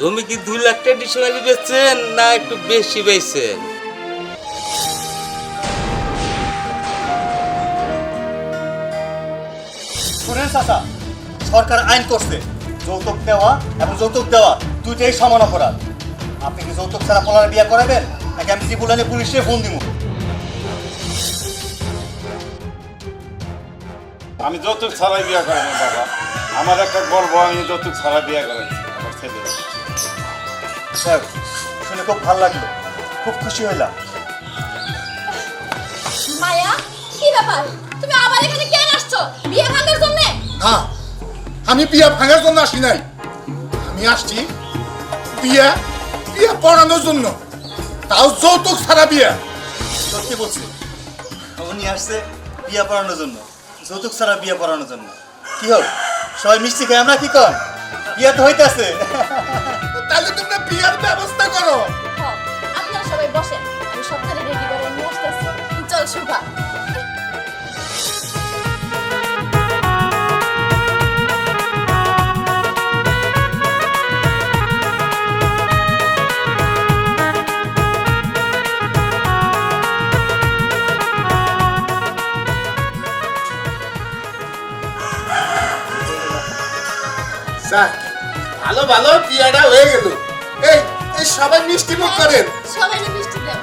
জমি কি দুই লাখ ট্রেডিশনালি বেচছেন না একটু বেশি বেচছেন? শুনেন চাচা সরকার আইন করছে যৌতুক দেওয়া এবং যৌতুক দেওয়া দুইটাই সমান অপরাধ। আপনি কি যৌতুক ছাড়া পোলার বিয়ে করাবেন? নাকি আমি ত্রিপুলানে পুলিশে ফোন দিব? আমি যৌতুক ছাড়াই বিয়ে করি না বাবা। আমার একটা গর্ব আমি যৌতুক ছাড়া বিয়ে ছেলে স্যার শুনে খুব ভালো লাগল। খুব খুশি হইলাম। মায়া কি ব্যাপার? তুমি আবার এখানে কেন আসছো? বিয়ে ভাঙার জন্য? না আমি বিয়া ভাঙার জন্য আসি নাই। আমি আসছি বিয়া বিয়া পড়ানোর জন্য। তাও যৌতুক ছাড়া বিয়া। সত্যি বলছি উনি আসছে বিয়ে পড়ানোর জন্য যৌতুক ছাড়া বিয়ে পড়ানোর জন্য। কি হোক সবাই মিষ্টি খাই আমরা কি কর বিয়ে তো হইতেছে। তাহলে তোমরা বিয়ার ব্যবস্থা করো। হ, আপনারা সবাই বসেন আমি রেডি করে নিয়ে আসতেছি। চল শুভা ভালো ভালো পিয়াটা হয়ে গেল। এই এই সবাই মিষ্টি মুখ করেন। সবাই মিষ্টি দাও।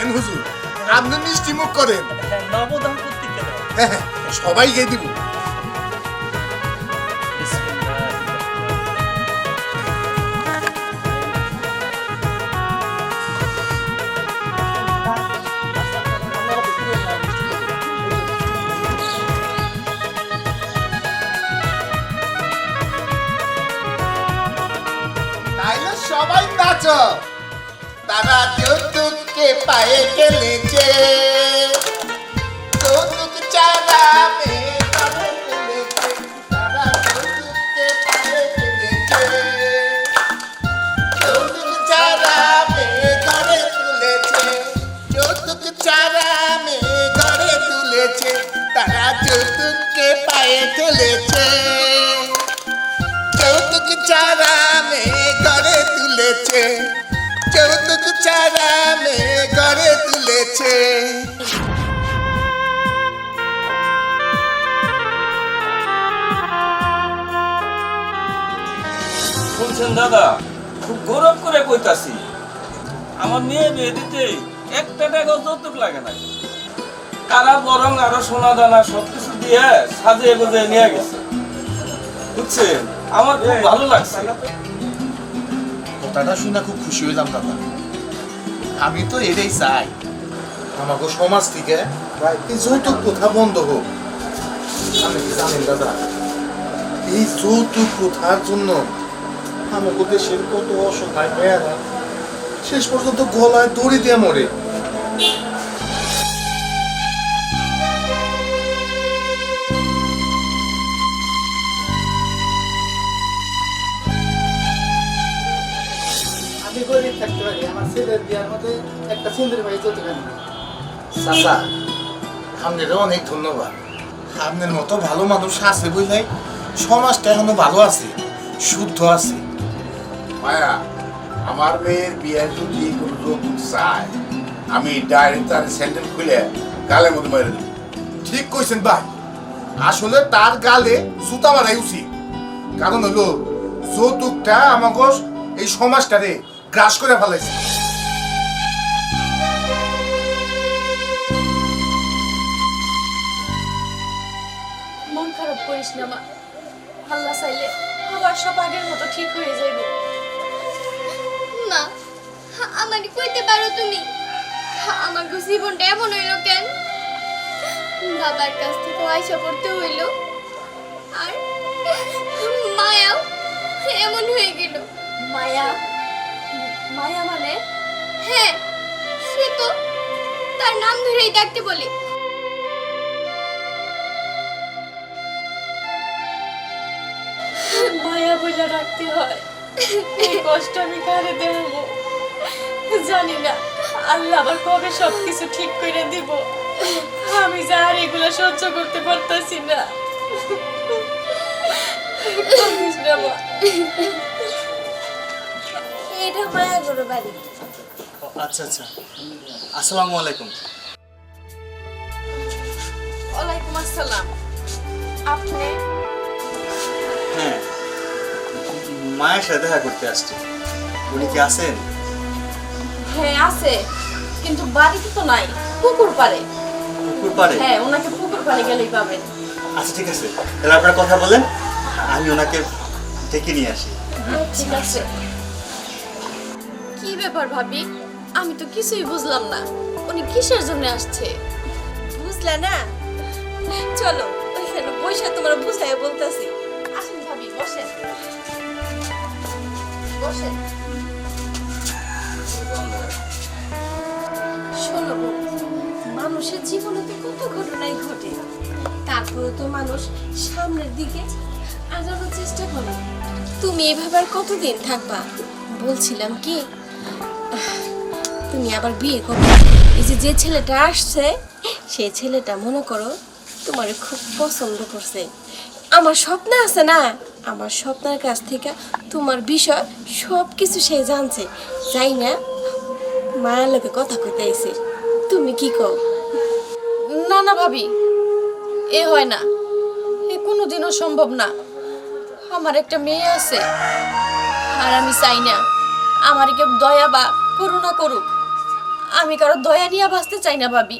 এন হুজুর আপনি মিষ্টি মুখ করেন। হ্যাঁ হ্যাঁ সবাই গিয়ে দিব। সবাই নাচো। তারা যৌতুককে পায়ে গেলেছে যৌতুক চারা মেয়ে তারা যৌতুককে পায়ে তুলেছে। তুলেছে যৌতুক চারা মেয়ে ঘরে তুলেছে। শুনছেন দাদা, খুব গৌরব করে কইতাছি। আমার মেয়ে বিয়ে দিতে একটা টাকাও যৌতুক লাগে না তারা বরং আরও সোনা দানা সবকিছু দিয়ে সাজিয়ে গুজিয়ে নিয়ে গেছে। বুঝছেন? আমার খুব ভালো লাগছে। কথাটা শুনে খুব খুশি হইলাম, দাদা। আমি তো এটাই চাই। আমাকে সমাজ থেকে এই যৌতুক প্রথা বন্ধ হোক। আমি কি জানেন দাদা? এই যৌতুক প্রথার জন্য? আমাকে দেশের কত অসহায় মেয়েরা শেষ পর্যন্ত গলায় দড়ি দিয়ে মরে। থাকতে পারি আমার ছেলের বিয়ার মধ্যে একটা সুন্দর ভাই চলতে পারি। চাচা আপনারও অনেক ধন্যবাদ। আপনার মতো ভালো মানুষ আছে বুঝলে? সমাজটা এখনও ভালো আছে শুদ্ধ আছে। মায়া আমার মেয়ের বিয়ে যদি কোনো যৌতুক চায় আমি ডাইরেক্ট তার স্যান্ডেল খুলে গালের মধ্যে মেরে দেবো। ঠিক কইছেন ভাই। আসলে তার গালে জুতা মারাই উচিত। কারণ হলো যৌতুকটা আমাকে এই সমাজটারে গ্রাস করে ফেলাইছে। মন খারাপ করিস না মা। আল্লাহ চাইলে আবার সব আগের মতো ঠিক হয়ে যাইবে। মা আমাকে কইতে পারো তুমি? আমার জীবনটা এমন হইল কেন? বাবার কাছ থেকে আয়সা পড়তে হইল। আর মায়াও এমন হয়ে গেল। মায়া? মায়া মানে? হ্যাঁ সে তো তার নাম ধরেই ডাকতে বলে। মায়া বলে রাখতে হয়। কষ্ট আমি কারে দেব? জানি না। আল্লাহ আবার কবে সবকিছু ঠিক করে দিব? আমি যা আর এগুলো সহ্য করতে পারতাছি না। এটা মায়া বাড়ি। আচ্ছা আচ্ছা। আসসালামু আলাইকুম। ওয়ালাইকুম আসসালাম। আপনি? হ্যাঁ। মায়ের সাথে দেখা করতে আসছি। উনি কি আছেন? হ্যাঁ আছে। কিন্তু বাড়িতে তো নাই। পুকুর পারে পুকুর পাড়ে? হ্যাঁ ওনাকে পুকুর পারে গেলেই পাবেন। আচ্ছা ঠিক আছে। তাহলে আপনারা কথা বলেন। আমি ওনাকে ডেকে নিয়ে আসি। ঠিক আছে। কি ব্যাপার ভাবি? আমি তো কিছুই বুঝলাম না। উনি কিসের জন্য আসছে? বুঝলা না? চলো ওইখানে বসে তোমার বুঝাই বলতেছি। আসেন ভাবি বসেন। বসেন। শোনো মানুষের জীবনে তো কত ঘটনাই ঘটে। তারপরে তো মানুষ সামনের দিকে আগানোর চেষ্টা করে। তুমি এভাবে আর কতদিন থাকবা? বলছিলাম কি তুমি আবার বিয়ে করো। এই যে যে ছেলেটা আসছে, সেই ছেলেটা, মনে করো, তোমার খুব পছন্দ করছে। আমার স্বপ্ন আছে না? আমার স্বপ্নের কাছ থেকে তোমার বিষয় সব কিছু সে জানছে। যাই না, মায়ের লোকে কথা কইতে তুমি কি কও? না না, ভাবি, এ হয় না। এ কোনোদিনও সম্ভব না। আমার একটা মেয়ে আছে, আর আমি চাই না। আমার কেউ দয়া বা করুণা করুক। আমি কারও দয়া নিয়ে বাঁচতে চাই না ভাবি।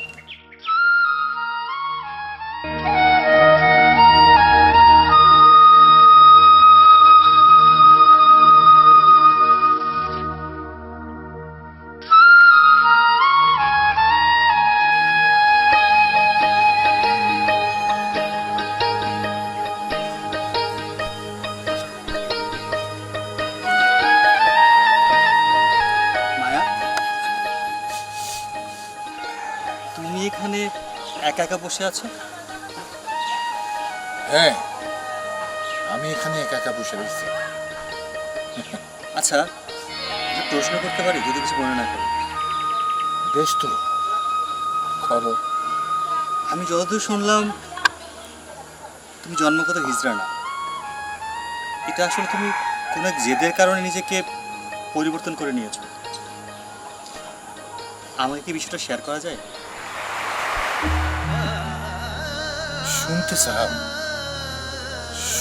একা বসে আছো? হ্যাঁ আমি এখানে একা একা বসে রয়েছি। আচ্ছা প্রশ্ন করতে পারি যদি কিছু মনে না করো? বেশ তো খবর আমি যতদূর শুনলাম তুমি জন্মগত হিজড়া না। এটা আসলে তুমি কোনো এক জেদের কারণে নিজেকে পরিবর্তন করে নিয়েছো? আমাকে কি বিষয়টা শেয়ার করা যায়? শুনতে চাও?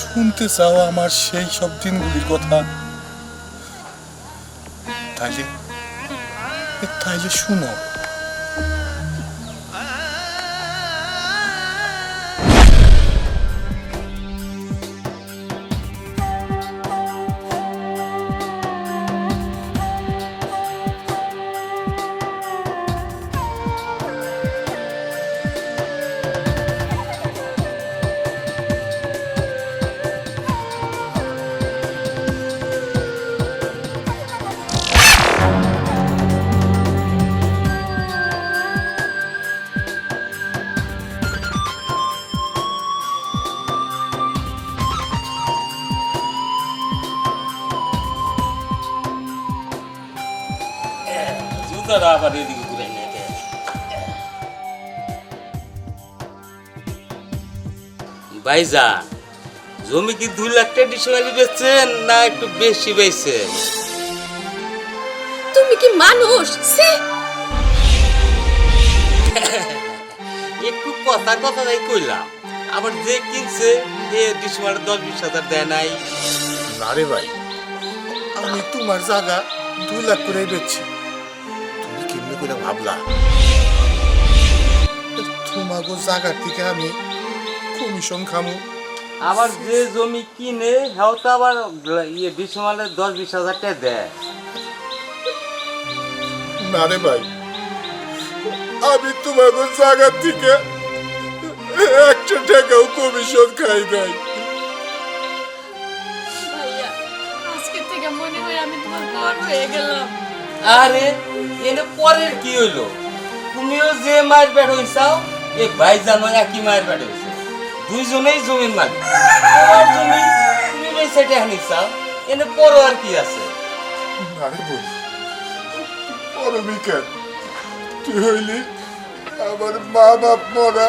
শুনতে চাও আমার সেই সব দিনগুলির কথা? তাইলে তাইলে শুনো। জুতাটা আবার এদিকে ঘুরে নিয়ে যায়। ভাইজান জমি কি দুই লাখ টাকা ডিসমালি বেচছেন না একটু বেশি বেচছেন তুমি কি মানুষ ছি! একটু কথা কথা তাই কইলাম আবার যে কিনছে এ ডিসমাল দশ বিশ হাজার দেয় নাই না রে ভাই আমি তোমার জায়গা দুই লাখ করে বেচছি করে ভাবলা তোমাকে জায়গার থেকে আমি কমিশন খামু। আবার যে জমি কিনে হেও তো আবার ইয়ে ডিসমালে দশ বিশ হাজার টাকা দেয়। না রে ভাই আমি তোমাকে জায়গার থেকে একটা টাকাও কমিশন খাই নাই। ভাইয়া আজকে থেকে মনে হয় আমি তোমার বড় হয়ে গেলাম। আরে এনে পরের কি হইল? তুমিও যে মায়ের পেট হইছাও এ ভাই জানো একই মায়ের পেট হইছে। দুইজনেই জমির মালিক। তোমার জমি তুমি সাইডে হানিছাও এনে পরও আর কি আছে? পরবিকার তুই হইলি আমার মা বাপ মরা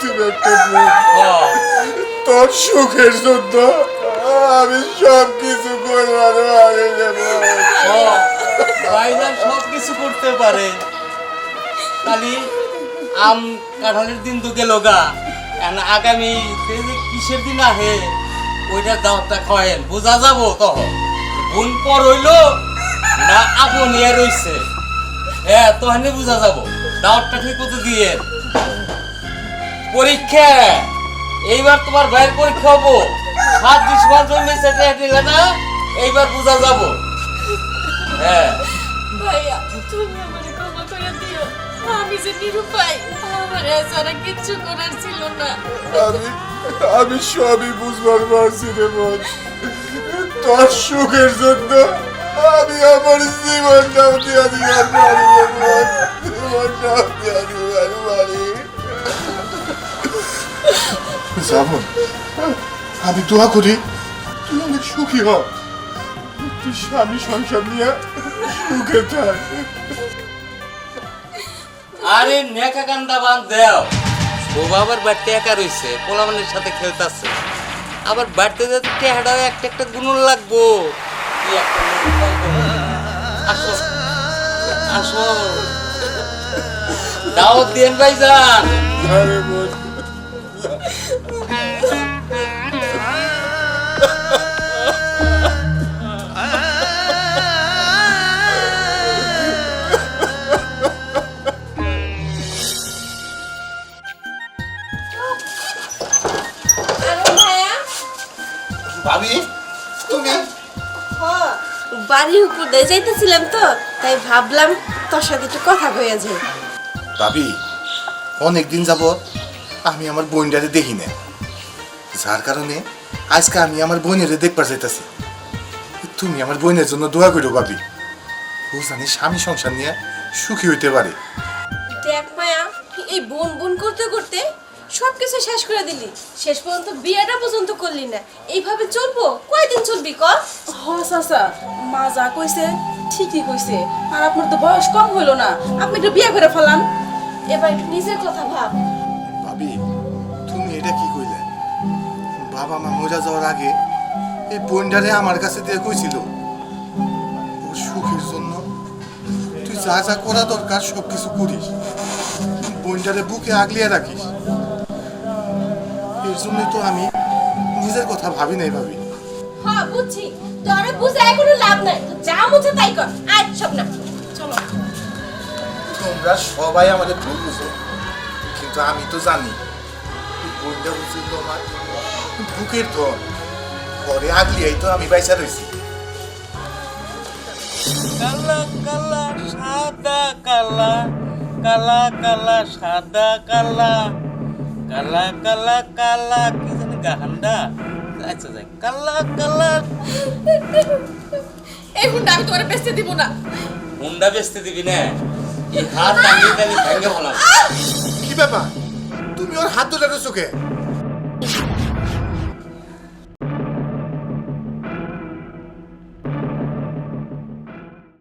তুমি একটা তোর সুখের জন্য আমি সব কিছু করবার পারি। ভাইজান সব কিছু করতে পারে। খালি আম কাঁঠালের দিন তো গেল গা। আগামী কিসের দিন আহে ওইটা দাওয়াতটা খাওয়াইন বোঝা যাব তখন। বোন পর হইল না আপন নিয়ে রইছে। হ্যাঁ তখনই বোঝা যাব। দাওয়াতটা ঠিক মতো দিয়ে। পরীক্ষা। এইবার তোমার ভাইয়ের পরীক্ষা হব। সাত বিশ বার জমি সেটা এইবার বোঝা যাব। হ্যাঁ। আমি সবই বুঝবার পারছি রে বোন। তোর সুখের জন্য আমি আমার জীবনটাও আমি দোয়া করি তুই অনেক সুখী হ। স্বামী সংসার নিয়ে সুখে থাক। আরে নেকা কান্দা বান দেও। ও বাবার বাড়িতে একা রইছে পোলামানের সাথে খেলতাছে। আবার বাড়িতে যাতে টেহাটাও একটা একটা গুণ লাগবো। আসো দাওয়াত দিন ভাইজান। আরে দিয়ে যাইতেছিলাম তো তাই ভাবলাম তোর সাথে একটু কথা কইয়া যাই। ভাবি অনেক দিন যাব আমি আমার বোনটারে দেখি না যার কারণে আজকে আমি আমার বোনের দেখবার চাইতেছি তুমি আমার বোনের জন্য দোয়া করো ভাবি। ও জানি স্বামী সংসার নিয়ে সুখী হইতে পারে। দেখ মায়া এই বোন বোন করতে করতে সব কিছু শেষ করে দিলি। শেষ পর্যন্ত বিয়েটা পর্যন্ত করলি না। এইভাবে চলবো? কয়দিন চলবি? ক হ চাচা। মা যা কইছে ঠিকই কইছে। আর আপনার তো বয়স কম হইল না। আপনি একটু বিয়ে করে ফেলান। এবার একটু নিজের কথা ভাব। ভাবি তুমি এটা কি কইলে? বাবা মা মরে যাওয়ার আগে এই বোনটারে আমার কাছে দিয়ে কইছিল ওর সুখের জন্য তুই যা যা করা দরকার সব কিছু করিস। বোনটারে বুকে আগলিয়ে রাখিস। এর জন্যই তো আমি নিজের কথা ভাবি নাই ভাবি। হ্যাঁ বুঝছি। তোরে বুঝে কোনো লাভ নাই। তো যা মুছে তাই কর। আয় সব না চলো। তোমরা সবাই আমাদের ভুল বুঝো কিন্তু আমি তো জানি। বোনটা বুঝি তোমার বুকের ধন। পরে আগলিয়াই তো আমি বাইসা রয়েছি কালা কালা সাদা কালা। কালা কালা সাদা কালা। কালা কালা কালা কি জানি গাহান্ডা আচ্ছা যাই কালা কালা। এই হুন্ডা আমি তোমার বেচতে দিব না। হুন্ডা বেচতে দিবি না? এই হাত টাঙ্গি টাঙ্গি ভেঙে বলা কি ব্যাপার? তুমি ওর হাত ধরে চোখে